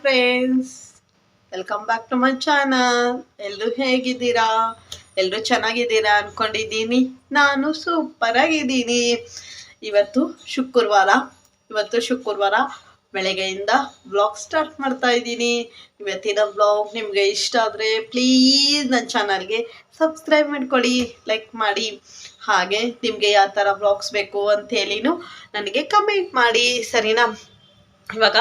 Friends welcome back to my channel ಎಲ್ಲರೂ ಹೇಗಿದ್ದೀರಾ? ಎಲ್ಲರೂ ಚೆನ್ನಾಗಿದ್ದೀರಾ ಅಂದ್ಕೊಂಡಿದ್ದೀನಿ ನಾನು ಸೂಪರ್ ಆಗಿದ್ದೀನಿ. ಇವತ್ತು ಶುಕ್ರವಾರ. ಇವತ್ತು ಶುಕ್ರವಾರ ಬೆಳಗ್ಗೆಯಿಂದ ಬ್ಲಾಗ್ ಸ್ಟಾರ್ಟ್ ಮಾಡ್ತಾ ಇದ್ದೀನಿ. ಇವತ್ತಿನ ಬ್ಲಾಗ್ ನಿಮಗೆ ಇಷ್ಟ ಆದರೆ ಪ್ಲೀಸ್ ನನ್ನ ಚಾನಲ್ಗೆ ಸಬ್ಸ್ಕ್ರೈಬ್ ಮಾಡ್ಕೊಳ್ಳಿ ಲೈಕ್ ಮಾಡಿ. ಹಾಗೆ ನಿಮಗೆ ಯಾವ ಥರ ಬ್ಲಾಗ್ಸ್ ಬೇಕು ಅಂತೇಳಿನೂ ನನಗೆ ಕಮೆಂಟ್ ಮಾಡಿ. ಸರಿನಾ? ಇವಾಗ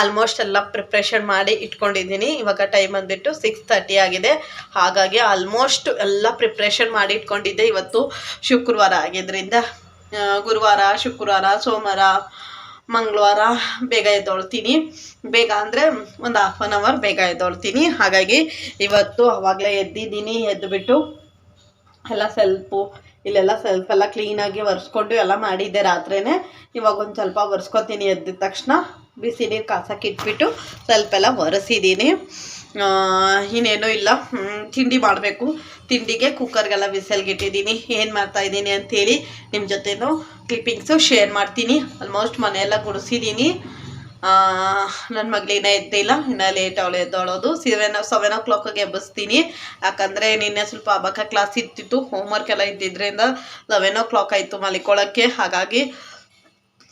ಆಲ್ಮೋಸ್ಟ್ ಎಲ್ಲ ಪ್ರಿಪ್ರೇಷನ್ ಮಾಡಿ ಇಟ್ಕೊಂಡಿದ್ದೀನಿ. ಇವಾಗ ಟೈಮ್ ಬಂದ್ಬಿಟ್ಟು ಸಿಕ್ಸ್ ತರ್ಟಿ ಆಗಿದೆ. ಹಾಗಾಗಿ ಆಲ್ಮೋಸ್ಟ್ ಎಲ್ಲ ಪ್ರಿಪ್ರೇಷನ್ ಮಾಡಿ ಇಟ್ಕೊಂಡಿದ್ದೆ ಇವತ್ತು ಶುಕ್ರವಾರ ಆಗಿದ್ದರಿಂದ ಗುರುವಾರ, ಶುಕ್ರವಾರ, ಸೋಮವಾರ, ಮಂಗಳವಾರ ಬೇಗ ಎದ್ದೊಳ್ತೀನಿ. ಬೇಗ ಅಂದರೆ ಒಂದು ಹಾಫ್ ಆನ್ ಅವರ್ ಬೇಗ ಎದ್ದೊಳ್ತೀನಿ. ಹಾಗಾಗಿ ಇವತ್ತು ಅವಾಗಲೇ ಎದ್ದಿದ್ದೀನಿ ಎದ್ದುಬಿಟ್ಟು ಎಲ್ಲ ಸೆಲ್ಫು ಇಲ್ಲೆಲ್ಲ ಸೆಲ್ಫ್ ಎಲ್ಲ ಕ್ಲೀನಾಗಿ ಒರೆಸ್ಕೊಂಡು ಎಲ್ಲ ಮಾಡಿದ್ದೆ ರಾತ್ರಿನೇ. ಇವಾಗ ಒಂದು ಸ್ವಲ್ಪ ಒರೆಸ್ಕೊತೀನಿ ಎದ್ದಿದ ತಕ್ಷಣ. ಬಿಸಿ ನೀರು ಕಾಸಕ್ಕೆ ಇಟ್ಬಿಟ್ಟು ಸ್ವಲ್ಪ ಎಲ್ಲ ಒರೆಸಿದ್ದೀನಿ ಇನ್ನೇನೂ ಇಲ್ಲ. ತಿಂಡಿ ಮಾಡಬೇಕು. ತಿಂಡಿಗೆ ಕುಕ್ಕರ್ಗೆಲ್ಲ ಬಿಸಿಲ್ಗೆ ಇಟ್ಟಿದ್ದೀನಿ ಏನು ಮಾಡ್ತಾಯಿದ್ದೀನಿ ಅಂಥೇಳಿ ನಿಮ್ಮ ಜೊತೆನೂ ಕ್ಲಿಪ್ಪಿಂಗ್ಸು ಶೇರ್ ಮಾಡ್ತೀನಿ. ಆಲ್ಮೋಸ್ಟ್ ಮನೆಯೆಲ್ಲ ಗುಡಿಸಿದ್ದೀನಿ ನನ್ನ ಮಗಳಿನ ಎದ್ದಿಲ್ಲ ಇನ್ನು ಲೇಟ್ ಅವಳು ಎದ್ದೋಳೋದು. ಸೆವೆನ್ ಸೆವೆನ್ ಓ ಕ್ಲಾಕಿಗೆ ಎಬ್ಬಿಸ್ತೀನಿ. ಯಾಕಂದರೆ ನಿನ್ನೆ ಸ್ವಲ್ಪ ಅಬಕ ಕ್ಲಾಸ್ ಇರ್ತಿತ್ತು ಹೋಮ್ವರ್ಕ್ ಎಲ್ಲ ಇದ್ದಿದ್ದರಿಂದ ಲೆವೆನ್ ಓ ಕ್ಲಾಕ್ ಆಯಿತು ಮಲಿಕೊಳ್ಳೋಕ್ಕೆ. ಹಾಗಾಗಿ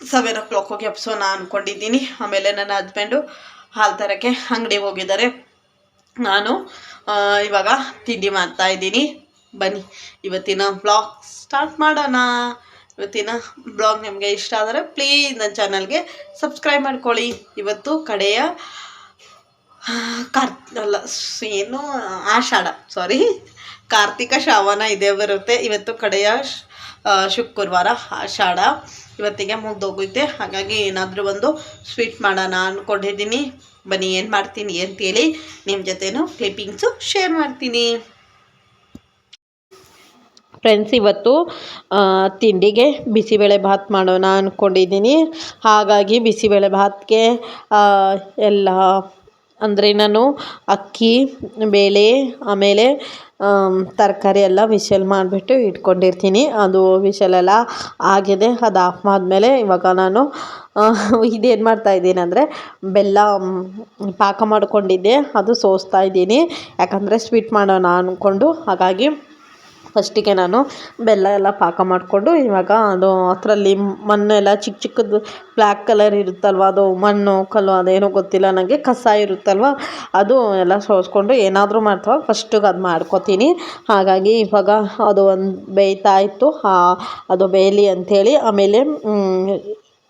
ಸೆವೆನ್ ಓ ಕ್ಲಾಕ್ ಹೋಗಿ ಎಬ್ಸೋಣ ಅಂದ್ಕೊಂಡಿದ್ದೀನಿ ಆಮೇಲೆ ನನ್ನ ಹಸ್ಬೆಂಡು ಹಾಲು ತರೋಕ್ಕೆ ಅಂಗಡಿಗೆ ಹೋಗಿದ್ದಾರೆ. ನಾನು ಇವಾಗ ತಿಂಡಿ ಮಾಡ್ತಾ ಇದ್ದೀನಿ. ಬನ್ನಿ, ಇವತ್ತಿನ ಬ್ಲಾಗ್ ಸ್ಟಾರ್ಟ್ ಮಾಡೋಣ. ಇವತ್ತಿನ ಬ್ಲಾಗ್ ನಿಮಗೆ ಇಷ್ಟ ಆದರೆ ಪ್ಲೀಸ್ ನನ್ನ ಚಾನಲ್ಗೆ ಸಬ್ಸ್ಕ್ರೈಬ್ ಮಾಡ್ಕೊಳ್ಳಿ. ಇವತ್ತು ಕಡೆಯ ಕಾರ್ ಅಲ್ಲ ಏನು ಆಷಾಢ ಸಾರಿ ಕಾರ್ತಿಕ ಶ್ರಾವಣ ಇದೇ ಬರುತ್ತೆ. ಇವತ್ತು ಕಡೆಯ ಶುಕ್ರವಾರ, ಆಷಾಢ ಇವತ್ತಿಗೆ ಮುಗ್ದೋಗುತ್ತೆ ಹಾಗಾಗಿ ಏನಾದರೂ ಒಂದು ಸ್ವೀಟ್ ಮಾಡೋಣ ಅಂದ್ಕೊಂಡಿದ್ದೀನಿ ಬನ್ನಿ, ಏನು ಮಾಡ್ತೀನಿ ಅಂತೇಳಿ ನಿಮ್ಮ ಜೊತೆನೂ ಕ್ಲಿಪ್ಪಿಂಗ್ಸು ಶೇರ್ ಮಾಡ್ತೀನಿ. ಫ್ರೆಂಡ್ಸ್, ಇವತ್ತು ತಿಂಡಿಗೆ ಬಿಸಿಬೇಳೆ ಭಾತ್ ಮಾಡೋಣ ಅಂದ್ಕೊಂಡಿದ್ದೀನಿ ಹಾಗಾಗಿ ಬಿಸಿಬೇಳೆ ಭಾತ್ಗೆ ಎಲ್ಲ, ಅಂದರೆ ನಾನು ಅಕ್ಕಿ, ಬೇಳೆ, ಆಮೇಲೆ ತರಕಾರಿ ಎಲ್ಲ ವಿಶಲ್ ಮಾಡಿಬಿಟ್ಟು ಇಟ್ಕೊಂಡಿರ್ತೀನಿ. ಅದು ವಿಶಲೆಲ್ಲ ಆಗಿದೆ. ಅದು ಆಫ್ ಆದಮೇಲೆ ಇವಾಗ ನಾನು ಇದೇನು ಮಾಡ್ತಾ ಇದ್ದೀನಿ ಅಂದರೆ ಬೆಲ್ಲ ಪಾಕ ಮಾಡಿಕೊಂಡಿದ್ದೆ. ಅದು ಸೋಸ್ತಾ ಇದ್ದೀನಿ. ಯಾಕಂದರೆ ಸ್ವೀಟ್ ಮಾಡೋಣ ಅಂದ್ಕೊಂಡು ಹಾಗಾಗಿ ಫಸ್ಟಿಗೆ ನಾನು ಬೆಲ್ಲ ಎಲ್ಲ ಪಾಕ ಮಾಡಿಕೊಂಡು ಇವಾಗ ಅದು ಅದರಲ್ಲಿ ಮಣ್ಣೆಲ್ಲ ಚಿಕ್ಕ ಚಿಕ್ಕದು ಬ್ಲ್ಯಾಕ್ ಕಲರ್ ಇರುತ್ತಲ್ವ, ಅದು ಮಣ್ಣು, ಕಲ್ಲು, ಅದೇನೋ ಗೊತ್ತಿಲ್ಲ ನನಗೆ ಕಸ ಇರುತ್ತಲ್ವ, ಅದು ಎಲ್ಲ ಸೋಸ್ಕೊಂಡು ಏನಾದರೂ ಮಾಡ್ತಾವ. ಫಸ್ಟಿಗೆ ಅದು ಮಾಡ್ಕೊತೀನಿ. ಹಾಗಾಗಿ ಇವಾಗ ಅದು ಒಂದು ಬೇಯ್ತಾ ಇತ್ತು. ಅದು ಬೇಯಲಿ ಅಂಥೇಳಿ ಆಮೇಲೆ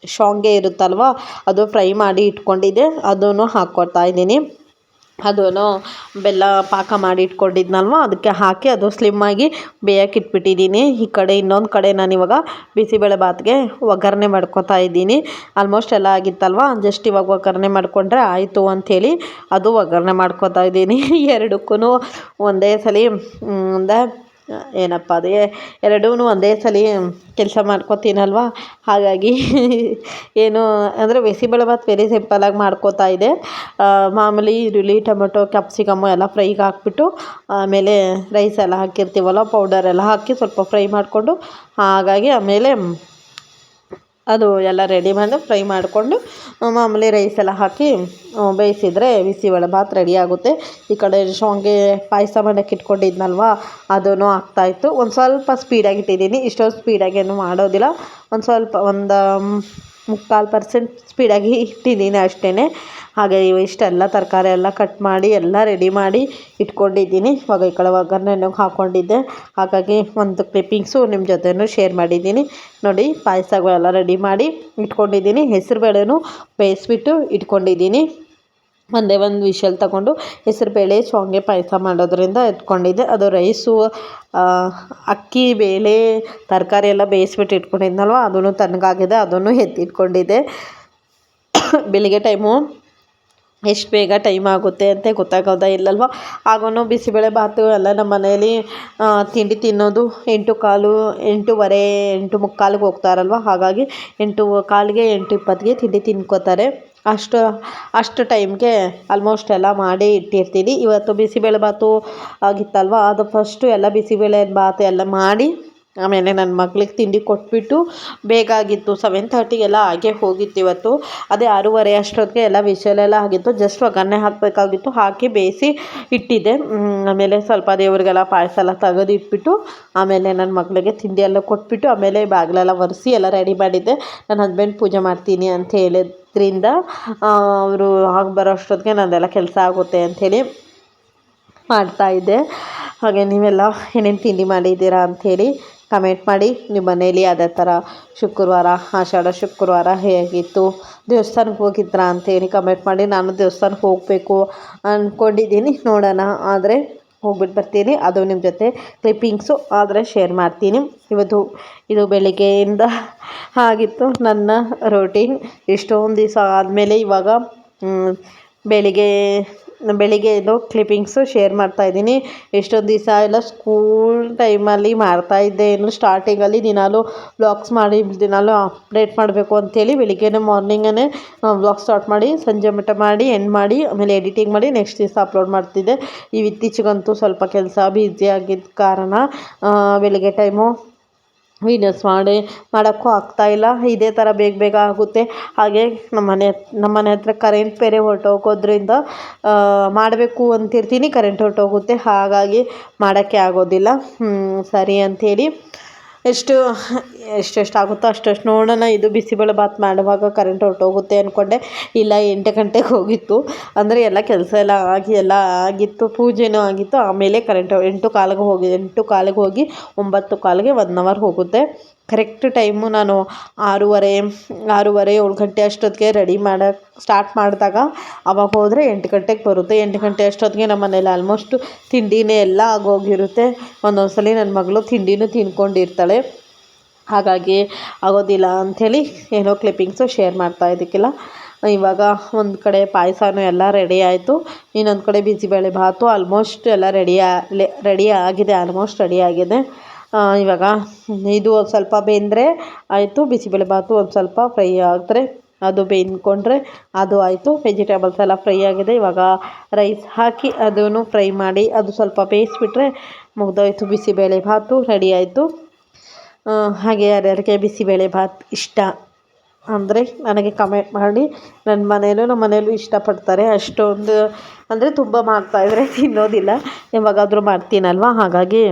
ಶಾವಿಗೆ ಇರುತ್ತಲ್ವ, ಅದು ಫ್ರೈ ಮಾಡಿ ಇಟ್ಕೊಂಡಿದ್ದೆ. ಅದನ್ನು ಹಾಕ್ಕೊಡ್ತಾ ಇದ್ದೀನಿ. ಅದೂ ಬೆಲ್ಲ ಪಾಕ ಮಾಡಿ ಇಟ್ಕೊಂಡಿದ್ನಲ್ವ? ಅದಕ್ಕೆ ಹಾಕಿ ಅದು ಸ್ಲಿಮ್ಮಾಗಿ ಬೇಯಕ್ಕೆ ಇಟ್ಬಿಟ್ಟಿದ್ದೀನಿ. ಈ ಕಡೆ ಇನ್ನೊಂದು ಕಡೆ ನಾನು ಇವಾಗ ಬಿಸಿಬೇಳೆ ಭಾತ್ಗೆ ಒಗ್ಗರಣೆ ಮಾಡ್ಕೊತಾ ಇದ್ದೀನಿ. ಆಲ್ಮೋಸ್ಟ್ ಎಲ್ಲ ಆಗಿತ್ತಲ್ವ? ಜಸ್ಟ್ ಇವಾಗ ಒಗ್ಗರಣೆ ಮಾಡಿಕೊಂಡ್ರೆ ಆಯಿತು ಅಂಥೇಳಿ ಅದು ಒಗ್ಗರಣೆ ಮಾಡ್ಕೊತಾ ಇದ್ದೀನಿ. ಎರಡಕ್ಕೂ ಒಂದೇ ಸಲ ಒಂದೇ ಏನಪ್ಪ ಅದೇ ಎರಡೂ ಒಂದೇ ಸಲ ಕೆಲಸ ಮಾಡ್ಕೊತೀನಲ್ವ? ಹಾಗಾಗಿ ಏನು ಅಂದರೆ ಬಿಸಿಬೇಳೆ ಭಾತ್ ವೆರಿ ಸಿಂಪಲಾಗಿ ಮಾಡ್ಕೋತಾ ಇದೆ. ಆ, ಮಾಮೂಲಿ ಈರುಳ್ಳಿ ಟೊಮೆಟೊ ಕ್ಯಾಪ್ಸಿಕಮ್ಮು ಎಲ್ಲ ಫ್ರೈಗೆ ಹಾಕ್ಬಿಟ್ಟು ಆಮೇಲೆ ರೈಸ್ ಎಲ್ಲ ಹಾಕಿರ್ತೀವಲ್ಲ ಪೌಡರ್ ಎಲ್ಲ ಹಾಕಿ ಸ್ವಲ್ಪ ಫ್ರೈ ಮಾಡಿಕೊಂಡು ಹಾಗಾಗಿ ಆಮೇಲೆ ಅದು ಎಲ್ಲ ರೆಡಿ ಮಾಡಿ ಫ್ರೈ ಮಾಡಿಕೊಂಡು ಮಾಮೂಲಿ ರೈಸ್ ಎಲ್ಲ ಹಾಕಿ ಬೇಯಿಸಿದರೆ ಬಿಸಿ ಬಿಸಿಬೇಳೆ ಭಾತ್ ರೆಡಿ ಆಗುತ್ತೆ. ಈ ಕಡೆ ಶಾವಿಗೆ ಪಾಯಸ ಮಾಡೋಕ್ಕೆ ಇಟ್ಕೊಂಡಿದ್ನಲ್ವ ಅದೂ ಆಗ್ತಾಯಿತ್ತು ಒಂದು ಸ್ವಲ್ಪ ಸ್ಪೀಡಾಗಿ ಇಟ್ಟಿದ್ದೀನಿ. ಇಷ್ಟೊಂದು ಸ್ಪೀಡಾಗೇನು ಮಾಡೋದಿಲ್ಲ. ಒಂದು ಸ್ವಲ್ಪ ಒಂದು ಮುಕ್ಕಾಲು ಪರ್ಸೆಂಟ್ ಸ್ಪೀಡಾಗಿ ಇಟ್ಟಿದ್ದೀನಿ ಅಷ್ಟೇ ಹಾಗೆ ಇಷ್ಟೆಲ್ಲ ತರಕಾರಿ ಎಲ್ಲ ಕಟ್ ಮಾಡಿ, ಎಲ್ಲ ರೆಡಿ ಮಾಡಿ ಇಟ್ಕೊಂಡಿದ್ದೀನಿ. ಇವಾಗ ಈ ಕಡೆ ಒಗ್ಗರಣೆನೂ ಹಾಕ್ಕೊಂಡಿದ್ದೆ ಹಾಗಾಗಿ ಒಂದು ಕ್ಲಿಪ್ಪಿಂಗ್ಸು ನಿಮ್ಮ ಜೊತೆನೂ ಶೇರ್ ಮಾಡಿದ್ದೀನಿ. ನೋಡಿ, ಪಾಯಸಗಳೆಲ್ಲ ರೆಡಿ ಮಾಡಿ ಇಟ್ಕೊಂಡಿದ್ದೀನಿ. ಹೆಸರುಬೇಳೆನೂ ಬೇಯಿಸ್ಬಿಟ್ಟು ಇಟ್ಕೊಂಡಿದ್ದೀನಿ. ಒಂದೇ ಒಂದು ವಿಷಲ್ ತಗೊಂಡು ಹೆಸರುಬೇಳೆ ಶಾವಿಗೆ ಪಾಯಸ ಮಾಡೋದರಿಂದ ಎತ್ಕೊಂಡಿದ್ದೆ. ಅದು ರೈಸು ಅಕ್ಕಿ, ಬೇಳೆ, ತರಕಾರಿ ಎಲ್ಲ ಬೇಯಿಸ್ಬಿಟ್ಟು ಇಟ್ಕೊಂಡಿದ್ನಲ್ವ ಅದೂ ತಣ್ಣಗಾಗಿದೆ, ಅದನ್ನು ಎತ್ತಿಟ್ಕೊಂಡಿದ್ದೆ. ಬೆಳಿಗ್ಗೆ ಟೈಮು ಎಷ್ಟು ಬೇಗ ಟೈಮ್ ಆಗುತ್ತೆ ಅಂತ ಗೊತ್ತಾಗೋದ ಇಲ್ಲಲ್ವ. ಆಗೂ ಬಿಸಿಬೇಳೆ ಭಾತು ಎಲ್ಲ ನಮ್ಮ ಮನೆಯಲ್ಲಿ ತಿಂಡಿ ತಿನ್ನೋದು ಎಂಟು ಕಾಲು, ಎಂಟೂವರೆ, ಎಂಟು ಮುಕ್ಕಾಲಿಗೆ ಹೋಗ್ತಾರಲ್ವ. ಹಾಗಾಗಿ ಎಂಟು ಕಾಲಿಗೆ ಎಂಟು ಇಪ್ಪತ್ತಿಗೆ ತಿಂಡಿ ತಿನ್ಕೋತಾರೆ. ಅಷ್ಟು ಅಷ್ಟು ಟೈಮ್ಗೆ ಆಲ್ಮೋಸ್ಟ್ ಎಲ್ಲ ಮಾಡಿ ಇಟ್ಟಿರ್ತೀನಿ. ಇವತ್ತು ಬಿಸಿಬೇಳೆ ಭಾತು ಆಗಿತ್ತಲ್ವ? ಅದು ಫಸ್ಟು ಎಲ್ಲ ಬಿಸಿಬೇಳೆ ಭಾತು ಎಲ್ಲ ಮಾಡಿ ಆಮೇಲೆ ನನ್ನ ಮಗಳಿಗೆ ತಿಂಡಿ ಕೊಟ್ಬಿಟ್ಟು ಬೇಗ ಆಗಿತ್ತು ಸೆವೆನ್ ತರ್ಟಿಗೆಲ್ಲ ಹಾಗೆ ಹೋಗಿತ್ತು ಇವತ್ತು. ಅದೇ ಆರೂವರೆ ಅಷ್ಟೊತ್ತಿಗೆ ಎಲ್ಲ ವಿಷಲೆಲ್ಲ ಆಗಿತ್ತು. ಜಸ್ಟ್ ಒಗ್ಗರಣೆ ಹಾಕಬೇಕಾಗಿತ್ತು, ಹಾಕಿ ಬೇಯಿಸಿ ಇಟ್ಟಿದ್ದೆ. ಆಮೇಲೆ ಸ್ವಲ್ಪ ದೇವರಿಗೆಲ್ಲ ಪಾಯಸ ಎಲ್ಲ ತೆಗೆದು ಇಟ್ಬಿಟ್ಟು, ಆಮೇಲೆ ನನ್ನ ಮಗಳಿಗೆ ತಿಂಡಿ ಎಲ್ಲ ಕೊಟ್ಬಿಟ್ಟು, ಆಮೇಲೆ ಬಾಗಿಲೆಲ್ಲ ಒರೆಸಿ ಎಲ್ಲ ರೆಡಿ ಮಾಡಿದ್ದೆ. ನನ್ನ ಹಸ್ಬೆಂಡ್ ಪೂಜೆ ಮಾಡ್ತೀನಿ ಅಂತ ಹೇಳಿದ್ರಿಂದ ಅವರು ಹಾಗೆ ಬರೋ ಅಷ್ಟೊತ್ತಿಗೆ ನನ್ನದೆಲ್ಲ ಕೆಲಸ ಆಗುತ್ತೆ ಅಂಥೇಳಿ ಮಾಡ್ತಾಯಿದ್ದೆ ಹಾಗೆ ನೀವೆಲ್ಲ ಏನೇನು ತಿಂಡಿ ಮಾಡಿದ್ದೀರಾ ಅಂಥೇಳಿ ಕಮೆಂಟ್ ಮಾಡಿ. ನಿಮ್ಮ ಮನೇಲಿ ಅದೇ ಥರ ಶುಕ್ರವಾರ, ಆಷಾಢ, ಶುಕ್ರವಾರ ಹೇಗಿತ್ತು? ದೇವಸ್ಥಾನಕ್ಕೆ ಹೋಗಿದ್ರಾ ಅಂತೇಳಿ ಕಮೆಂಟ್ ಮಾಡಿ. ನಾನು ದೇವಸ್ಥಾನಕ್ಕೆ ಹೋಗಬೇಕು ಅಂದ್ಕೊಂಡಿದ್ದೀನಿ ನೋಡೋಣ. ಆದರೆ ಹೋಗ್ಬಿಟ್ಟು ಬರ್ತೀನಿ. ಅದು ನಿಮ್ಮ ಜೊತೆ ಕ್ಲಿಪ್ಪಿಂಗ್ಸು, ಆದರೆ ಶೇರ್ ಮಾಡ್ತೀನಿ. ಇವತ್ತು, ಇದು ಬೆಳಿಗ್ಗೆಯಿಂದ ಆಗಿತ್ತು ನನ್ನ ರೊಟೀನ್ ಎಷ್ಟೊಂದು ದಿವಸ ಆದಮೇಲೆ ಇವಾಗ ಬೆಳಿಗ್ಗೆ ಬೆಳಿಗ್ಗೆ ಇದು ಕ್ಲಿಪ್ಪಿಂಗ್ಸು ಶೇರ್ ಮಾಡ್ತಾಯಿದ್ದೀನಿ ಎಷ್ಟೊಂದು ದಿವಸ ಎಲ್ಲ ಸ್ಕೂಲ್ ಟೈಮಲ್ಲಿ ಮಾಡ್ತಾಯಿದ್ದೆ ಇನ್ನು ಸ್ಟಾರ್ಟಿಂಗಲ್ಲಿ ದಿನಾಲೂ ವ್ಲಾಗ್ಸ್ ಮಾಡಿ, ದಿನಾಲೂ ಅಪ್ಡೇಟ್ ಮಾಡಬೇಕು ಅಂತೇಳಿ ಬೆಳಿಗ್ಗೆನೇ ಮಾರ್ನಿಂಗೇ ವ್ಲಾಗ್ ಸ್ಟಾರ್ಟ್ ಮಾಡಿ, ಸಂಜೆ ಮಟ್ಟ ಮಾಡಿ ಎಂಡ್ ಮಾಡಿ, ಆಮೇಲೆ ಎಡಿಟಿಂಗ್ ಮಾಡಿ ನೆಕ್ಸ್ಟ್ ದಿವಸ ಅಪ್ಲೋಡ್ ಮಾಡ್ತಿದ್ದೆ. ಇತ್ತೀಚೆಗಂತೂ ಸ್ವಲ್ಪ ಕೆಲಸ ಬ್ಯುಸಿ ಆಗಿದ್ದ ಕಾರಣ ಬೆಳಿಗ್ಗೆ ಟೈಮು ವೀಡಿಯೋಸ್ ಮಾಡಿ, ಮಾಡೋಕ್ಕೂ ಆಗ್ತಾಯಿಲ್ಲ ಇದೇ ಥರ ಬೇಗ ಬೇಗ ಆಗುತ್ತೆ. ಹಾಗೆ ನಮ್ಮ ಮನೆ ನಮ್ಮ ಮನೆ ಹತ್ರ ಕರೆಂಟ್ ಬೇರೆ ಹೊರ್ಟೋಗೋದ್ರಿಂದ ಮಾಡಬೇಕು ಅಂತಿರ್ತೀನಿ. ಕರೆಂಟ್ ಹೊರ್ಟೋಗುತ್ತೆ. ಹಾಗಾಗಿ ಮಾಡೋಕ್ಕೆ ಆಗೋದಿಲ್ಲ. ಸರಿ ಅಂಥೇಳಿ. ಎಷ್ಟು, ಎಷ್ಟೆಷ್ಟು ಆಗುತ್ತೋ ಅಷ್ಟಷ್ಟು ನೋಡೋಣ. ಇದು ಬಿಸಿಬೇಳೆ ಬಾತ್ ಮಾಡುವಾಗ ಕರೆಂಟ್ ಹೊರ್ಟೋಗುತ್ತೆ ಅಂದ್ಕೊಂಡೆ ಇಲ್ಲ, ಎಂಟು ಗಂಟೆಗೆ ಹೋಗಿತ್ತು. ಅಂದರೆ ಎಲ್ಲ ಕೆಲಸ ಎಲ್ಲ ಆಗಿ, ಎಲ್ಲ ಆಗಿತ್ತು. ಪೂಜೆನೂ ಆಗಿತ್ತು. ಆಮೇಲೆ ಕರೆಂಟ್ ಎಂಟು ಕಾಲಿಗೆ ಹೋಗಿ, ಎಂಟು ಕಾಲಿಗೆ ಹೋಗಿ, ಒಂಬತ್ತು ಕಾಲಿಗೆ ಒನ್ ಅವರ್ ಹೋಗುತ್ತೆ. ಕರೆಕ್ಟ್ ಟೈಮು ನಾನು ಆರೂವರೆ ಆರೂವರೆ, ಏಳು ಗಂಟೆ ಅಷ್ಟೊತ್ತಿಗೆ ರೆಡಿ ಮಾಡೋಕ್ಕೆ ಸ್ಟಾರ್ಟ್ ಮಾಡಿದಾಗ ಅವಾಗ ಹೋದರೆ ಎಂಟು ಗಂಟೆಗೆ ಬರುತ್ತೆ. ಎಂಟು ಗಂಟೆ ಅಷ್ಟೊತ್ತಿಗೆ ನಮ್ಮ ಮನೇಲಿ ಆಲ್ಮೋಸ್ಟ್ ತಿಂಡಿನೇ ಎಲ್ಲ ಆಗೋಗಿರುತ್ತೆ. ಒಂದೊಂದು ಸಲ ನನ್ನ ಮಗಳು ತಿಂಡಿನೂ ತಿನ್ಕೊಂಡಿರ್ತಾಳೆ. ಹಾಗಾಗಿ ಆಗೋದಿಲ್ಲ ಅಂಥೇಳಿ ಏನೋ ಕ್ಲಿಪ್ಪಿಂಗ್ಸು ಶೇರ್ ಮಾಡ್ತಾ ಇದಕ್ಕೆಲ್ಲ ಇವಾಗ ಒಂದು ಕಡೆ ಪಾಯಸನೂ ಎಲ್ಲ ರೆಡಿ ಆಯಿತು. ಇನ್ನೊಂದು ಕಡೆ ಬಿಸಿಬೇಳೆ ಭಾತು ಆಲ್ಮೋಸ್ಟ್ ಎಲ್ಲ ರೆಡಿ ರೆಡಿ ಆಗಿದೆ ಆಲ್ಮೋಸ್ಟ್ ರೆಡಿ ಆಗಿದೆ. ಇವಾಗ ಇದು ಒಂದು ಸ್ವಲ್ಪ ಬೆಂದರೆ ಆಯಿತು, ಬಿಸಿಬೇಳೆ ಭಾತು ಒಂದು ಸ್ವಲ್ಪ ಫ್ರೈ ಆದರೆ ಅದು ಬೆಂದ್ಕೊಂಡ್ರೆ ಅದು ಆಯಿತು. ವೆಜಿಟೇಬಲ್ಸ್ ಎಲ್ಲ ಫ್ರೈ ಆಗಿದೆ. ಇವಾಗ ರೈಸ್ ಹಾಕಿ ಅದನ್ನು ಫ್ರೈ ಮಾಡಿ ಅದು ಸ್ವಲ್ಪ ಬೇಯಿಸ್ಬಿಟ್ರೆ ಮುಗಿದೋಯ್ತು ಬಿಸಿಬೇಳೆ ಭಾತು ರೆಡಿ ಆಯಿತು. ಹಾಗೆ ಯಾರ್ಯಾರಿಗೆ ಬಿಸಿಬೇಳೆ ಬಾತ್ ಇಷ್ಟ ಅಂದರೆ ನನಗೆ ಕಮೆಂಟ್ ಮಾಡಿ. ನನ್ನ ಮನೆಯಲ್ಲೂ ನಮ್ಮ ಮನೆಯಲ್ಲೂ ಇಷ್ಟಪಡ್ತಾರೆ. ಅಷ್ಟೊಂದು ಅಂದರೆ ತುಂಬ ಮಾಡ್ತಾಯಿದ್ರೆ ತಿನ್ನೋದಿಲ್ಲ. ಯಾವಾಗಾದರೂ ಮಾಡ್ತೀನಲ್ವ? ಹಾಗಾಗಿ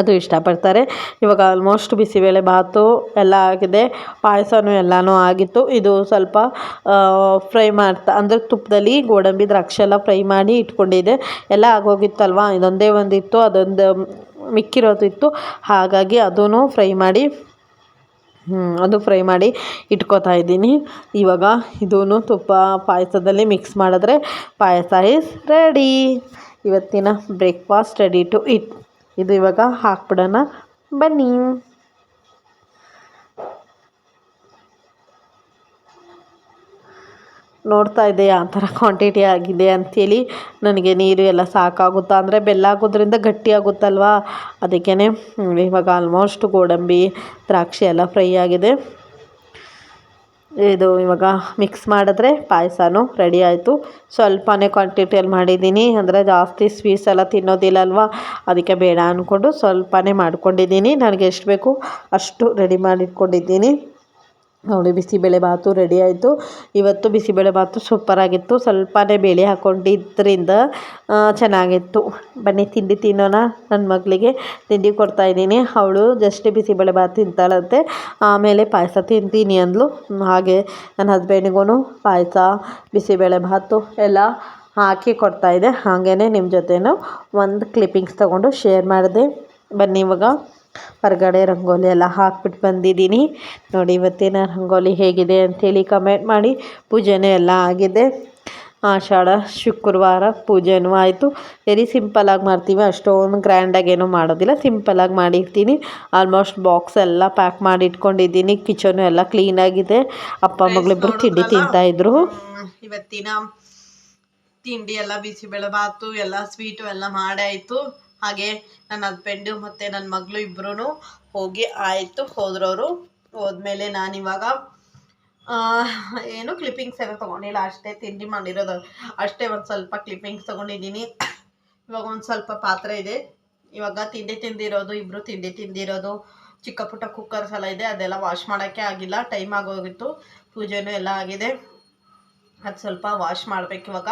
ಅದು ಇಷ್ಟಪಡ್ತಾರೆ. ಇವಾಗ ಆಲ್ಮೋಸ್ಟ್ ಬಿಸಿಬೇಳೆ ಭಾತು ಎಲ್ಲ ಆಗಿದೆ. ಪಾಯಸನೂ ಎಲ್ಲನೂ ಆಗಿತ್ತು. ಇದು ಸ್ವಲ್ಪ ಫ್ರೈ ಮಾಡ್ತಾ, ಅಂದರೆ ತುಪ್ಪದಲ್ಲಿ ಗೋಡಂಬಿ ದ್ರಾಕ್ಷಿ ಎಲ್ಲ ಫ್ರೈ ಮಾಡಿ ಇಟ್ಕೊಂಡಿದ್ದೆ. ಎಲ್ಲ ಆಗೋಗಿತ್ತಲ್ವ? ಇದೊಂದೇ ಒಂದಿತ್ತು, ಅದೊಂದು ಮಿಕ್ಕಿರೋದಿತ್ತು. ಹಾಗಾಗಿ ಅದೂ ಫ್ರೈ ಮಾಡಿ ಅದು ಫ್ರೈ ಮಾಡಿ ಇಟ್ಕೋತಾ ಇದ್ದೀನಿ. ಇವಾಗ ಇದೂ ತುಪ್ಪ ಪಾಯಸದಲ್ಲಿ ಮಿಕ್ಸ್ ಮಾಡಿದ್ರೆ ಪಾಯಸ ಇಸ್ ರೆಡಿ ಇವತ್ತಿನ ಬ್ರೇಕ್ಫಾಸ್ಟ್ ರೆಡಿ ಟು ಇಟ್ ಇದು ಇವಾಗ ಹಾಕ್ಬಿಡೋಣ. ಬನ್ನಿ. ನೋಡ್ತಾ ಇದೆ ಆ ಥರ ಕ್ವಾಂಟಿಟಿ ಆಗಿದೆ ಅಂಥೇಳಿ ನನಗೆ ನೀರು ಎಲ್ಲ ಸಾಕಾಗುತ್ತಾ ಅಂದರೆ ಬೆಲ್ಲ ಆಗೋದ್ರಿಂದ ಗಟ್ಟಿ ಆಗುತ್ತಲ್ವಾ? ಅದಕ್ಕೇ ಇವಾಗ ಆಲ್ಮೋಸ್ಟ್ ಗೋಡಂಬಿ, ದ್ರಾಕ್ಷಿ ಎಲ್ಲ ಫ್ರೈ ಆಗಿದೆ. ಇದು ಇವಾಗ ಮಿಕ್ಸ್ ಮಾಡಿದ್ರೆ ಪಾಯಸನೂ ರೆಡಿ ಆಯಿತು. ಸ್ವಲ್ಪನೇ ಕ್ವಾಂಟಿಟಿಯಲ್ಲಿ ಮಾಡಿದ್ದೀನಿ. ಅಂದರೆ ಜಾಸ್ತಿ ಸ್ವೀಟ್ಸ್ ಎಲ್ಲ ತಿನ್ನೋದಿಲ್ಲ ಅಲ್ವಾ ಅದಕ್ಕೆ ಬೇಡ ಅಂದ್ಕೊಂಡು ಸ್ವಲ್ಪನೇ ಮಾಡ್ಕೊಂಡಿದ್ದೀನಿ. ನನಗೆ ಎಷ್ಟು ಬೇಕು ಅಷ್ಟು ರೆಡಿ ಮಾಡಿಟ್ಕೊಂಡಿದ್ದೀನಿ. ನೋಡಿ ಬಿಸಿಬೇಳೆ ಭಾತು ರೆಡಿ ಆಯಿತು. ಇವತ್ತು ಬಿಸಿಬೇಳೆಭಾತು ಸೂಪರಾಗಿತ್ತು ಸ್ವಲ್ಪನೇ ಬೇಳೆ ಹಾಕ್ಕೊಂಡಿದ್ದರಿಂದ ಚೆನ್ನಾಗಿತ್ತು. ಬನ್ನಿ, ತಿಂಡಿ ತಿನ್ನೋಣ. ನನ್ನ ಮಗಳಿಗೆ ತಿಂಡಿ ಕೊಡ್ತಾಯಿದ್ದೀನಿ ಅವಳು ಜಸ್ಟ್ ಬಿಸಿಬೇಳೆ ಭಾತ್ ತಿಂತಾಳಂತೆ. ಆಮೇಲೆ ಪಾಯಸ ತಿಂತೀನಿ ಅಂದ್ಲು. ಹಾಗೆ ನನ್ನ ಹಸ್ಬೆಂಡಿಗೂ ಪಾಯಸ ಬಿಸಿಬೇಳೆ ಭಾತು ಎಲ್ಲ ಹಾಕಿ ಕೊಡ್ತಾಯಿದ್ದೆ ಹಾಗೇ ನಿಮ್ಮ ಜೊತೆನೂ ಒಂದು ಕ್ಲಿಪ್ಪಿಂಗ್ಸ್ ತೊಗೊಂಡು ಶೇರ್ ಮಾಡಿದೆ. ಬನ್ನಿ ಇವಾಗ. ಹೊರಗಡೆ ರಂಗೋಲಿ ಎಲ್ಲ ಹಾಕ್ಬಿಟ್ಟು ಬಂದಿದ್ದೀನಿ. ನೋಡಿ ಇವತ್ತಿನ ರಂಗೋಲಿ ಹೇಗಿದೆ ಅಂಥೇಳಿ ಕಮೆಂಟ್ ಮಾಡಿ. ಪೂಜೆನೂ ಎಲ್ಲ ಆಗಿದೆ. ಆಷಾಢ ಶುಕ್ರವಾರ ಪೂಜೆನೂ ಆಯಿತು. ವೆರಿ ಸಿಂಪಲಾಗಿ ಮಾಡ್ತೀವಿ. ಅಷ್ಟೊಂದು ಗ್ರ್ಯಾಂಡಾಗಿ ಏನೂ ಮಾಡೋದಿಲ್ಲ. ಸಿಂಪಲಾಗಿ ಮಾಡಿರ್ತೀನಿ. ಆಲ್ಮೋಸ್ಟ್ ಬಾಕ್ಸ್ ಎಲ್ಲ ಪ್ಯಾಕ್ ಮಾಡಿ ಇಟ್ಕೊಂಡಿದ್ದೀನಿ. ಕಿಚನು ಎಲ್ಲ ಕ್ಲೀನಾಗಿದೆ ಅಪ್ಪ ಮಗಳಿಬ್ಬರು ತಿಂಡಿ ತಿಂತಾಯಿದ್ರು ಇವತ್ತಿನ ತಿಂಡಿ ಎಲ್ಲ ಬಿಸಿಬೇಳೆ ಭಾತು ಎಲ್ಲ ಸ್ವೀಟು ಎಲ್ಲ ಮಾಡಾಯಿತು ಹಾಗೆ ನನ್ನ ಹಸ್ಬೆಂಡು ಮತ್ತು ನನ್ನ ಮಗಳು ಇಬ್ಬರೂ ಹೋಗಿ ಆಯಿತು ಹೋದ್ರವರು. ಹೋದ್ಮೇಲೆ ನಾನಿವಾಗ ಏನು ಕ್ಲಿಪ್ಪಿಂಗ್ಸ್ ಏನೋ ತೊಗೊಂಡಿಲ್ಲ, ಅಷ್ಟೇ ತಿಂಡಿ ಮಾಡಿರೋದು. ಅಷ್ಟೇ ಒಂದು ಸ್ವಲ್ಪ ಕ್ಲಿಪ್ಪಿಂಗ್ಸ್ ತೊಗೊಂಡಿದ್ದೀನಿ. ಇವಾಗ ಒಂದು ಸ್ವಲ್ಪ ಪಾತ್ರೆ ಇದೆ. ಇವಾಗ ತಿಂಡಿ ತಿಂದಿರೋದು ಇಬ್ಬರು ತಿಂಡಿ ತಿಂದಿರೋದು, ಚಿಕ್ಕ ಪುಟ್ಟ ಕುಕ್ಕರ್ಸ್ ಎಲ್ಲ ಇದೆ, ಅದೆಲ್ಲ ವಾಶ್ ಮಾಡೋಕ್ಕೆ ಆಗಿಲ್ಲ ಟೈಮ್ ಆಗೋಗಿತ್ತು. ಪೂಜೆನೂ ಎಲ್ಲ ಆಗಿದೆ. ಅದು ಸ್ವಲ್ಪ ವಾಶ್ ಮಾಡ್ಬೇಕು ಇವಾಗ.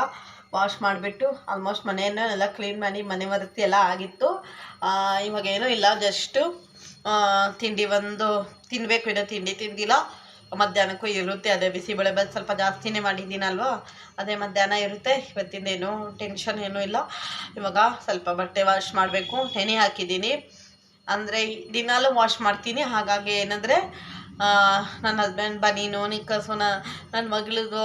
ವಾಶ್ ಮಾಡಿಬಿಟ್ಟು ಆಲ್ಮೋಸ್ಟ್ ಮನೆಯನ್ನು ಎಲ್ಲ ಕ್ಲೀನ್ ಮಾಡಿ ಮನೆ ವರತಿ ಎಲ್ಲ ಆಗಿತ್ತು. ಇವಾಗ ಏನೂ ಇಲ್ಲ ಜಸ್ಟು ತಿಂಡಿ ಒಂದು ತಿನ್ನಬೇಕು ಇನ್ನೂ ತಿಂಡಿ ತಿಂದಿಲ್ಲ. ಮಧ್ಯಾಹ್ನಕ್ಕೂ ಇರುತ್ತೆ, ಅದೇ ಬಿಸಿಬೇಳೆ ಬಾತ್ ಸ್ವಲ್ಪ ಜಾಸ್ತಿನೇ ಮಾಡಿದ್ದೀನಲ್ವ? ಅದೇ ಮಧ್ಯಾಹ್ನ ಇರುತ್ತೆ ಇವತ್ತಿಂದೇನು ಟೆನ್ಷನ್ ಏನೂ ಇಲ್ಲ. ಇವಾಗ ಸ್ವಲ್ಪ ಬಟ್ಟೆ ವಾಶ್ ಮಾಡಬೇಕು, ನೆನೆ ಹಾಕಿದ್ದೀನಿ. ಅಂದರೆ ದಿನಾಲೂ ವಾಶ್ ಮಾಡ್ತೀನಿ, ಹಾಗಾಗಿ ಏನಂದರೆ ನನ್ನ ಹಸ್ಬೆಂಡ್ ಬನೀನು ನಿಕ್ಕರ್ಸು ನನ್ನ ಮಗಳದು,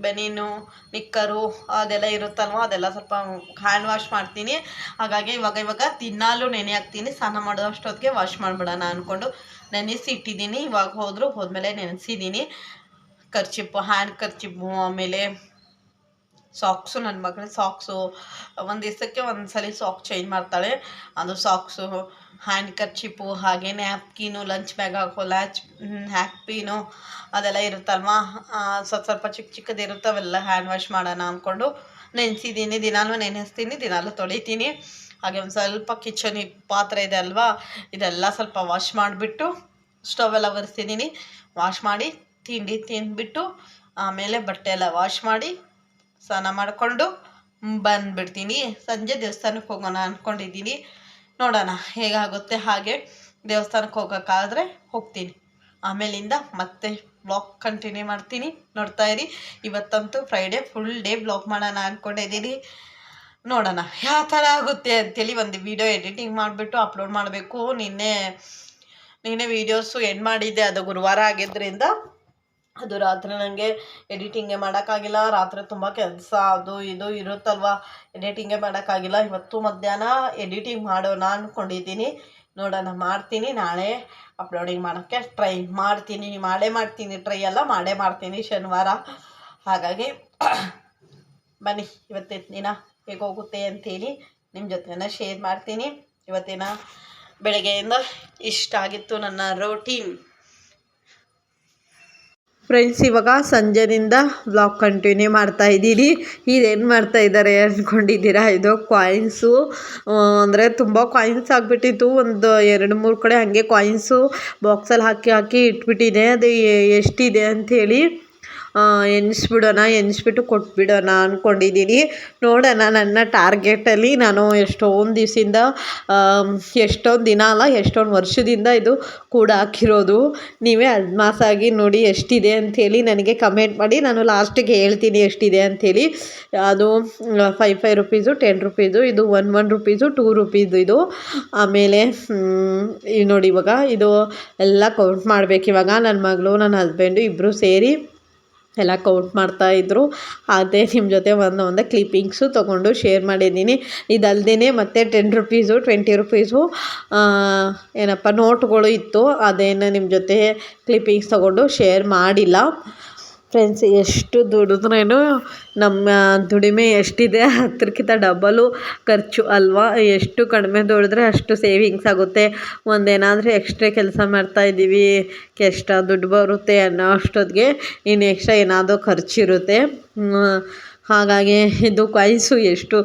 ಬನೀನು, ನಿಕ್ಕರು, ಅದೆಲ್ಲ ಇರುತ್ತಲ್ವ, ಅದೆಲ್ಲ ಸ್ವಲ್ಪ ಹ್ಯಾಂಡ್ ವಾಶ್ ಮಾಡ್ತೀನಿ. ಹಾಗಾಗಿ ಇವಾಗ ಇವಾಗ ತಿನ್ನಲು ನೆನೆ ಹಾಕ್ತೀನಿ. ಸ್ನಾನ ಅಷ್ಟೊತ್ತಿಗೆ ವಾಶ್ ಮಾಡಿಬಿಡೋಣ ಅಂದ್ಕೊಂಡು ನೆನೆಸಿ ಇಟ್ಟಿದ್ದೀನಿ. ಇವಾಗ ಹೋದರೂ ಹೋದ್ಮೇಲೆ ನೆನೆಸಿದ್ದೀನಿ. ಖರ್ಚಿಪ್ಪು ಹ್ಯಾಂಡ್ ಖರ್ಚಿಪ್ಪು ಆಮೇಲೆ ಸಾಕ್ಸು ನನ್ನ ಮಗಳು ಸಾಕ್ಸು. ಒಂದು ದಿವಸಕ್ಕೆ ಒಂದು ಸಲ ಸಾಕ್ಸ್ ಚೇಂಜ್ ಮಾಡ್ತಾಳೆ. ಅದು ಸಾಕ್ಸು. ಹ್ಯಾಂಡ್ ಕರ್ಚಿಪ್ಪು, ಹಾಗೆ ನ್ಯಾಪ್ಕಿನು, ಲಂಚ್ ಬ್ಯಾಗ್ ಹಾಕೋ ಲ್ಯಾಚ್ ಹ್ಯಾಪ್ಪಿನು ಅದೆಲ್ಲ ಇರುತ್ತಲ್ವ? ಸ್ವಲ್ಪ ಸ್ವಲ್ಪ ಚಿಕ್ಕ ಚಿಕ್ಕದು ಇರುತ್ತವೆಲ್ಲ ಹ್ಯಾಂಡ್ ವಾಶ್ ಮಾಡೋಣ ಅಂದ್ಕೊಂಡು ನೆನೆಸಿದ್ದೀನಿ ದಿನಾಲೂ ನೆನೆಸ್ತೀನಿ, ದಿನಾಲೂ ತೊಳಿತೀನಿ. ಹಾಗೆ ಒಂದು ಸ್ವಲ್ಪ ಕಿಚನ್ ಪಾತ್ರೆ ಇದೆ ಅಲ್ವಾ? ಇದೆಲ್ಲ ಸ್ವಲ್ಪ ವಾಶ್ ಮಾಡಿಬಿಟ್ಟು ಸ್ಟವ್ ಎಲ್ಲ ಒರೆಸಿದ್ದೀನಿ ವಾಶ್ ಮಾಡಿ, ತಿಂಡಿ ತಿಂದ್ಬಿಟ್ಟು ಆಮೇಲೆ ಬಟ್ಟೆ ಎಲ್ಲ ವಾಶ್ ಮಾಡಿ ಸ್ನಾನ ಮಾಡಿಕೊಂಡು ಬಂದುಬಿಡ್ತೀನಿ. ಸಂಜೆ ದೇವಸ್ಥಾನಕ್ಕೆ ಹೋಗೋಣ ಅಂದ್ಕೊಂಡಿದ್ದೀನಿ ನೋಡೋಣ ಹೇಗಾಗುತ್ತೆ ಹಾಗೆ ದೇವಸ್ಥಾನಕ್ಕೆ ಹೋಗೋಕ್ಕಾದರೆ ಹೋಗ್ತೀನಿ. ಆಮೇಲಿಂದ ಮತ್ತೆ ಬ್ಲಾಗ್ ಕಂಟಿನ್ಯೂ ಮಾಡ್ತೀನಿ. ನೋಡ್ತಾ ಇರಿ. ಇವತ್ತಂತೂ ಫ್ರೈಡೇ ಫುಲ್ ಡೇ ಬ್ಲಾಗ್ ಮಾಡೋಣ ಅಂದ್ಕೊಂಡಿದ್ದೀನಿ ನೋಡೋಣ ಯಾವ ಥರ ಆಗುತ್ತೆ ಅಂತೇಳಿ ಒಂದು ವಿಡಿಯೋ ಎಡಿಟಿಂಗ್ ಮಾಡಿಬಿಟ್ಟು ಅಪ್ಲೋಡ್ ಮಾಡಬೇಕು. ನಿನ್ನೆ ನಿನ್ನೆ ವೀಡಿಯೋಸು ಎಂಡ್ ಮಾಡಿದ್ದೆ ಅದು ಗುರುವಾರ ಆಗಿದ್ದರಿಂದ. ಅದು ರಾತ್ರಿ ನನಗೆ ಎಡಿಟಿಂಗೆ ಮಾಡೋಕ್ಕಾಗಿಲ್ಲ, ರಾತ್ರಿ ತುಂಬ ಕೆಲಸ ಅದು ಇದು ಇರುತ್ತಲ್ವ ಎಡಿಟಿಂಗೇ ಮಾಡೋಕ್ಕಾಗಿಲ್ಲ. ಇವತ್ತು ಮಧ್ಯಾಹ್ನ ಎಡಿಟಿಂಗ್ ಮಾಡೋಣ ಅಂದ್ಕೊಂಡಿದ್ದೀನಿ ನೋಡೋಣ, ಮಾಡ್ತೀನಿ. ನಾಳೆ ಅಪ್ಲೋಡಿಂಗ್ ಮಾಡೋಕ್ಕೆ ಟ್ರೈ ಮಾಡ್ತೀನಿ. ಮಾಡೇ ಮಾಡ್ತೀನಿ ಟ್ರೈ ಎಲ್ಲ ಮಾಡೇ ಮಾಡ್ತೀನಿ ಶನಿವಾರ. ಹಾಗಾಗಿ ಬನ್ನಿ, ಇವತ್ತಿನ ದಿನ ಹೇಗೋಗುತ್ತೆ ಅಂತೇಳಿ ನಿಮ್ಮ ಜೊತೆನ ಶೇರ್ ಮಾಡ್ತೀನಿ. ಇವತ್ತಿನ ಬೆಳಗ್ಗೆಯಿಂದ ಇಷ್ಟ ಆಗಿತ್ತು ನನ್ನ ರೋಟೀನ್ ಫ್ರೆಂಡ್ಸ್ ಇವಾಗ ಸಂಜೆಯಿಂದ ಬ್ಲಾಗ್ ಕಂಟಿನ್ಯೂ ಮಾಡ್ತಾ ಇದ್ದೀನಿ. ಇದೇನು ಮಾಡ್ತಾ ಇದ್ದಾರೆ ಅಂದ್ಕೊಂಡಿದ್ದೀರಾ ಇದು ಕಾಯಿನ್ಸು ಅಂದರೆ ತುಂಬ ಕಾಯಿನ್ಸ್ ಆಗಿಬಿಟ್ಟಿತ್ತು. ಒಂದು ಎರಡು, ಮೂರು ಕಡೆ ಹಾಗೆ ಕಾಯಿನ್ಸು ಬಾಕ್ಸಲ್ಲಿ ಹಾಕಿ ಹಾಕಿ ಇಟ್ಬಿಟ್ಟಿದೆ ಅದು ಎಷ್ಟಿದೆ ಅಂಥೇಳಿ ಎಣಿಸ್ಬಿಡೋಣ, ಎಣಿಸ್ಬಿಟ್ಟು ಕೊಟ್ಬಿಡೋಣ ಅಂದ್ಕೊಂಡಿದ್ದೀನಿ ನೋಡೋಣ, ನನ್ನ ಟಾರ್ಗೆಟಲ್ಲಿ ನಾನು ಎಷ್ಟೊಂದು ದಿವಸದಿಂದ ಎಷ್ಟೊಂದು ದಿನ ಅಲ್ಲ, ಎಷ್ಟೊಂದು ವರ್ಷದಿಂದ ಇದು ಕೂಡ ಹಾಕಿರೋದು. ನೀವೇ ಅಡ್ಮಾಸಾಗಿ ನೋಡಿ ಎಷ್ಟಿದೆ ಅಂಥೇಳಿ ನನಗೆ ಕಮೆಂಟ್ ಮಾಡಿ. ನಾನು ಲಾಸ್ಟಿಗೆ ಹೇಳ್ತೀನಿ ಎಷ್ಟಿದೆ ಅಂಥೇಳಿ. ಅದು five five rupees ten rupees, ಇದು one one rupees two rupees ಇದು. ಆಮೇಲೆ ನೋಡಿ ಇವಾಗ ಇದು ಎಲ್ಲ ಕೌಂಟ್ ಮಾಡಬೇಕು ಇವಾಗ. ನನ್ನ ಮಗಳು, ನನ್ನ ಹಸ್ಬೆಂಡು ಇಬ್ಬರು ಸೇರಿ ಎಲ್ಲ ಕೌಂಟ್ ಮಾಡ್ತಾ ಇದ್ದರು ಅದೇ ನಿಮ್ಮ ಜೊತೆ ಒಂದು ಒಂದು ಕ್ಲಿಪ್ಪಿಂಗ್ಸು ತೊಗೊಂಡು ಶೇರ್ ಮಾಡಿದ್ದೀನಿ. ಇದಲ್ಲದೇ ಮತ್ತು ಟೆನ್ ರುಪೀಸು ಟ್ವೆಂಟಿ ರುಪೀಸು ಏನಪ್ಪ ನೋಟುಗಳು ಇತ್ತು. ಅದೇನು ನಿಮ್ಮ ಜೊತೆ ಕ್ಲಿಪ್ಪಿಂಗ್ಸ್ ತೊಗೊಂಡು ಶೇರ್ ಮಾಡಿಲ್ಲ. ಫ್ರೆಂಡ್ಸ್ ಎಷ್ಟು ದುಡಿದ್ರೇನು ನಮ್ಮ ದುಡಿಮೆ ಎಷ್ಟಿದೆ? ಅದಕ್ಕಿಂತ ಡಬಲು ಖರ್ಚು ಅಲ್ವಾ? ಎಷ್ಟು ಕಡಿಮೆ ದುಡಿದ್ರೆ ಅಷ್ಟು ಸೇವಿಂಗ್ಸ್ ಆಗುತ್ತೆ. ಒಂದೇನಾದರೂ ಎಕ್ಸ್ಟ್ರಾ ಕೆಲಸ ಮಾಡ್ತಾಯಿದ್ದೀವಿ ಎಷ್ಟು ದುಡ್ಡು ಬರುತ್ತೆ ಅನ್ನೋ ಅಷ್ಟೊತ್ತಿಗೆ ಇನ್ನು ಎಕ್ಸ್ಟ್ರಾ ಏನಾದರೂ ಖರ್ಚಿರುತ್ತೆ. ಹಾಗಾಗಿ ಇದು ಕಾಯಿಸು ಎಷ್ಟು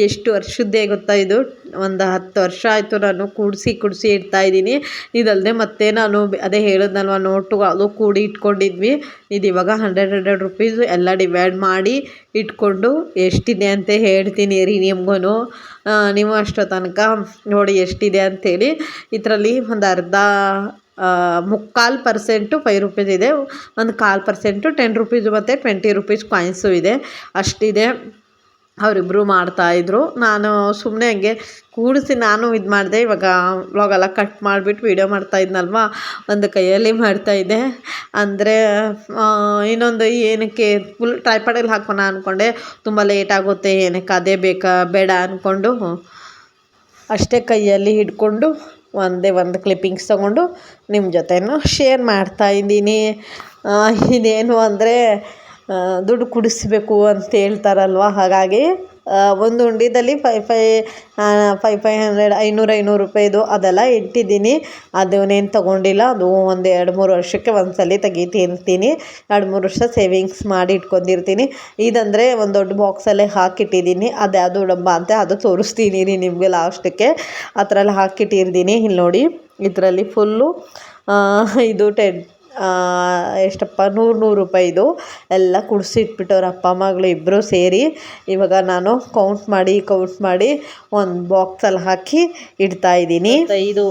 ಎಷ್ಟು ವರ್ಷದ್ದೇ ಗೊತ್ತಾ ಇದು? ಒಂದು ಹತ್ತು ವರ್ಷ ಆಯಿತು ನಾನು ಕೂಡಿಸಿ ಕೂಡಿಸಿ ಇಡ್ತಾಯಿದ್ದೀನಿ ಇದಲ್ಲದೆ ಮತ್ತೆ ನಾನು ಅದೇ ಹೇಳಿದ್ನಲ್ವ, ನೋಟು ಅದು ಕೂಡಿ ಇಟ್ಕೊಂಡಿದ್ವಿ. ಇದು ಇವಾಗ ಹಂಡ್ರೆಡ್ ಹಂಡ್ರೆಡ್ ರುಪೀಸ್ ಎಲ್ಲ ಡಿವೈಡ್ ಮಾಡಿ ಇಟ್ಕೊಂಡು ಎಷ್ಟಿದೆ ಅಂತ ಹೇಳ್ತೀನಿ ರೀ ನಿಮ್ಗೂ ನೀವು ಅಷ್ಟೋ ತನಕ ನೋಡಿ ಎಷ್ಟಿದೆ ಅಂಥೇಳಿ ಇದರಲ್ಲಿ ಒಂದು ಅರ್ಧ ಮುಕ್ಕಾಲು ಪರ್ಸೆಂಟು ಫೈವ್ ರುಪೀಸ್ ಇದೆ. ಒಂದು ಕಾಲು ಪರ್ಸೆಂಟು ಟೆನ್ ರುಪೀಸು ಮತ್ತು ಟ್ವೆಂಟಿ ರುಪೀಸ್ ಕಾಯಿನ್ಸು ಇದೆ. ಅಷ್ಟಿದೆ. ಅವರಿಬ್ಬರು ಮಾಡ್ತಾಯಿದ್ರು ನಾನು ಸುಮ್ಮನೆ ಹಂಗೆ ಕೂಡಿಸಿ ನಾನು ಇದು ಮಾಡಿದೆ. ಇವಾಗ ವ್ಲಾಗೆಲ್ಲ ಕಟ್ ಮಾಡಿಬಿಟ್ಟು ವೀಡಿಯೋ ಮಾಡ್ತಾಯಿದ್ನಲ್ವ ಒಂದು ಕೈಯಲ್ಲಿ ಮಾಡ್ತಾಯಿದ್ದೆ ಅಂದರೆ ಇನ್ನೊಂದು ಏನಕ್ಕೆ ಫುಲ್ ಟ್ರೈಪಾಡಲ್ಲಿ ಹಾಕೋಣ ಅಂದ್ಕೊಂಡೆ ತುಂಬ ಲೇಟ್ ಆಗುತ್ತೆ. ಏನಕ್ಕೆ ಅದೇ ಬೇಕಾ, ಬೇಡ ಅಂದ್ಕೊಂಡು ಅಷ್ಟೇ ಕೈಯಲ್ಲಿ ಹಿಡ್ಕೊಂಡು ಒಂದೇ ಒಂದು ಕ್ಲಿಪ್ಪಿಂಗ್ಸ್ ತೊಗೊಂಡು ನಿಮ್ಮ ಜೊತೆನೂ ಶೇರ್ ಮಾಡ್ತಾ ಇದ್ದೀನಿ. ಇದೇನು ಅಂದರೆ ದುಡ್ಡು ಕುಡಿಸ್ಬೇಕು ಅಂತ ಹೇಳ್ತಾರಲ್ವ? ಹಾಗಾಗಿ ಒಂದು ಉಂಡಿದಲ್ಲಿ five five five five hundred ಐನೂರು ಐನೂರು ರೂಪಾಯಿದು ಅದೆಲ್ಲ ಇಟ್ಟಿದ್ದೀನಿ. ಅದನ್ನೇನು ತೊಗೊಂಡಿಲ್ಲ. ಅದು ಒಂದು ಎರಡು ಮೂರು ವರ್ಷಕ್ಕೆ ಒಂದು ಸಲ ತೆಗಿತಿರ್ತೀನಿ ಎರಡು ಮೂರು ವರ್ಷ ಸೇವಿಂಗ್ಸ್ ಮಾಡಿ ಇಟ್ಕೊಂಡಿರ್ತೀನಿ. ಇದಂದರೆ ಒಂದು ದೊಡ್ಡ ಬಾಕ್ಸಲ್ಲೇ ಹಾಕಿಟ್ಟಿದ್ದೀನಿ. ಅದು ಯಾವುದು ಡಬ್ಬ ಅಂತ ಅದು ತೋರಿಸ್ತೀನಿ ರೀ ನಿಮಗೆ ಲಾಸ್ಟಕ್ಕೆ ಆ ಥರ ಎಲ್ಲ ಇಲ್ಲಿ ನೋಡಿ, ಇದರಲ್ಲಿ ಫುಲ್ಲು ಇದು ಟೆನ್ ಎಷ್ಟಪ್ಪ ನೂರು ನೂರು ರೂಪಾಯಿದು ಎಲ್ಲ ಕುಡಿಸಿ ಇಟ್ಬಿಟ್ಟವ್ರೆ ಅಪ್ಪ ಮಗಳು ಇಬ್ಬರೂ ಸೇರಿ ಇವಾಗ ನಾನು ಕೌಂಟ್ ಮಾಡಿ ಕೌಂಟ್ ಮಾಡಿ ಒಂದು ಬಾಕ್ಸಲ್ಲಿ ಹಾಕಿ ಇಡ್ತಾ ಇದ್ದೀನಿ. ಐದು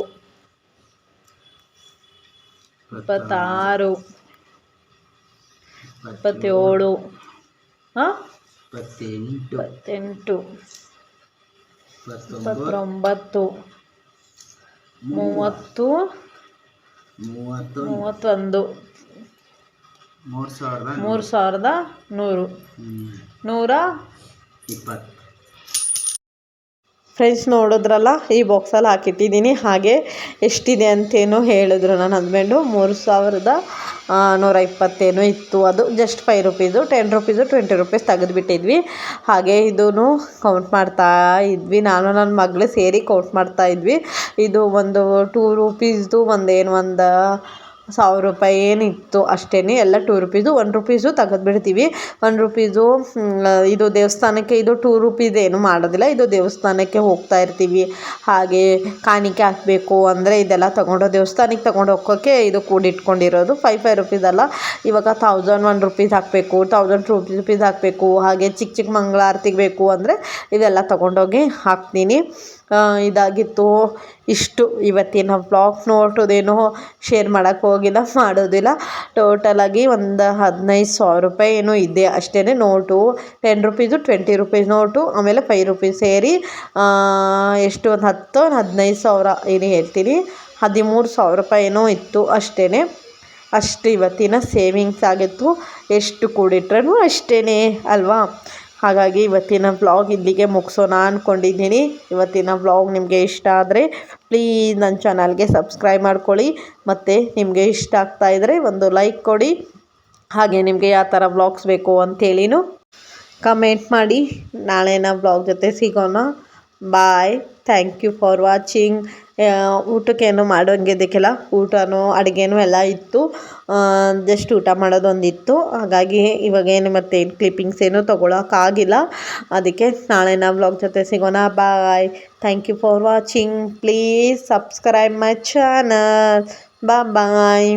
ಇಪ್ಪತ್ತಾರು. ಇಪ್ಪತ್ತೇಳು. ಹಾಂ ಇಪ್ಪತ್ತೆಂಟು. ಇಪ್ಪತ್ತೊಂಬತ್ತು. ಮೂವತ್ತು. ಮೂವತ್ತೊಂದು. ಮೂರು ಸಾವಿರದ ಮೂರು ಸಾವಿರದ ನೂರು. ನೂರ ಇಪ್ಪತ್ತು. ಫ್ರೆಂಡ್ಸ್ ನೋಡಿದ್ರಲ್ಲ ಈ ಬಾಕ್ಸಲ್ಲಿ ಹಾಕಿಟ್ಟಿದ್ದೀನಿ. ಹಾಗೆ ಎಷ್ಟಿದೆ ಅಂತೇನೋ ಹೇಳಿದ್ರು ನನ್ನ ಹಸ್ಬೆಂಡು ಮೂರು ಸಾವಿರದ ನೂರ ಇಪ್ಪತ್ತೇನೋ ಇತ್ತು. ಅದು just five rupees ten rupees twenty rupees ತೆಗೆದುಬಿಟ್ಟಿದ್ವಿ. ಹಾಗೆ ಇದೂ ಕೌಂಟ್ ಮಾಡ್ತಾ ಇದ್ವಿ. ನಾನು ನನ್ನ ಮಗಳು ಸೇರಿ ಕೌಂಟ್ ಮಾಡ್ತಾ ಇದ್ವಿ. ಇದು ಒಂದು ಟೂ ರುಪೀಸ್ದು ಒಂದೇನು ಒಂದು ಸಾವಿರ ರೂಪಾಯಿ ಏನಿತ್ತು ಅಷ್ಟೇ ಎಲ್ಲ ಟೂ ರುಪೀಸು ಒನ್ ರುಪೀಸು ತೆಗೆದ್ಬಿಡ್ತೀವಿ. ಒನ್ ರುಪೀಸು ಇದು ದೇವಸ್ಥಾನಕ್ಕೆ ಇದು ಟೂ ರುಪೀಸ್ ಏನು ಮಾಡೋದಿಲ್ಲ, ಇದು ದೇವಸ್ಥಾನಕ್ಕೆ ಹೋಗ್ತಾ ಇರ್ತೀವಿ. ಹಾಗೆ ಕಾಣಿಕೆ ಹಾಕಬೇಕು ಅಂದರೆ ಇದೆಲ್ಲ ತೊಗೊಂಡು, ದೇವಸ್ಥಾನಕ್ಕೆ ತಗೊಂಡು ಹೋಗೋಕ್ಕೆ ಇದು ಕೂಡಿಟ್ಕೊಂಡಿರೋದು. ಫೈವ್ ಫೈವ್ ರುಪೀಸ್ ಅಲ್ಲ, ಇವಾಗ ತೌಸಂಡ್ ಒನ್ ರುಪೀಸ್ ಹಾಕಬೇಕು ತೌಸಂಡ್ ಟು ರುಪೀಸ್ ಹಾಕಬೇಕು. ಹಾಗೆ ಚಿಕ್ಕ ಚಿಕ್ಕ ಮಂಗಳಾರತಿಗೆ ಬೇಕು ಅಂದರೆ ಇದೆಲ್ಲ ತೊಗೊಂಡೋಗಿ ಹಾಕ್ತೀನಿ. ಇದಾಗಿತ್ತು. ಇಷ್ಟು ಇವತ್ತಿನ ವ್ಲಾಗ್ ನೋಡೋದೇನೋ ಶೇರ್ ಮಾಡೋಕ್ಕೆ ಹೋಗಿಲ್ಲ, ಮಾಡೋದಿಲ್ಲ. ಟೋಟಲಾಗಿ ಒಂದು ಹದಿನೈದು ಸಾವಿರ ರೂಪಾಯಿ ಏನೋ ಇದೆ ಅಷ್ಟೇ note. Ten rupees twenty rupees note, ಆಮೇಲೆ ಫೈ ರುಪೀಸ್ ಸೇರಿ ಎಷ್ಟು ಒಂದು ಹತ್ತು ಒಂದು ಹದಿನೈದು ಸಾವಿರ ಏನು ಹೇಳ್ತೀನಿ. ಹದಿಮೂರು ಸಾವಿರ ರೂಪಾಯಿ ಏನೋ ಇತ್ತು ಅಷ್ಟೇ ಅಷ್ಟು ಇವತ್ತಿನ ಸೇವಿಂಗ್ಸ್ ಆಗಿತ್ತು. ಎಷ್ಟು ಕೂಡಿಟ್ರೂ ಅಷ್ಟೇ ಅಲ್ವಾ? ಹಾಗಾಗಿ ಇವತ್ತಿನ ವ್ಲಾಗ್ ಇಲ್ಲಿಗೆ ಮುಗಿಸೋಣ ಅಂದ್ಕೊಂಡಿದ್ದೀನಿ ಇವತ್ತಿನ ವ್ಲಾಗ್ ನಿಮಗೆ ಇಷ್ಟ ಆದರೆ ಪ್ಲೀಸ್ ನನ್ನ ಚಾನಲ್ಗೆ ಸಬ್ಸ್ಕ್ರೈಬ್ ಮಾಡ್ಕೊಳ್ಳಿ. ಮತ್ತು ನಿಮಗೆ ಇಷ್ಟ ಆಗ್ತಾ ಇದ್ದರೆ ಒಂದು ಲೈಕ್ ಕೊಡಿ. ಹಾಗೆ ನಿಮಗೆ ಯಾವ ಥರ ವ್ಲಾಗ್ಸ್ ಬೇಕು ಅಂತೇಳಿನೂ ಕಮೆಂಟ್ ಮಾಡಿ. ನಾಳೆನ ಬ್ಲಾಗ್ ಜೊತೆ ಸಿಗೋಣ. Bye thank you for watching ಊಟಕ್ಕೇನು ಮಾಡೋಂಗಿದ್ದಕ್ಕೆಲ್ಲ ಊಟನೂ ಅಡುಗೆನೂ ಎಲ್ಲ ಇತ್ತು. ಜಸ್ಟ್ ಊಟ ಮಾಡೋದೊಂದಿತ್ತು. ಹಾಗಾಗಿ ಇವಾಗೇನು ಮತ್ತೇನು ಕ್ಲಿಪ್ಪಿಂಗ್ಸ್ ಏನೂ ತೊಗೊಳಕ್ಕಾಗಿಲ್ಲ ಅದಕ್ಕೆ ನಾಳಿನ ವ್ಲಾಗ್ ಜೊತೆ ಸಿಗೋಣ. Bye. Thank you for watching please subscribe my channel bye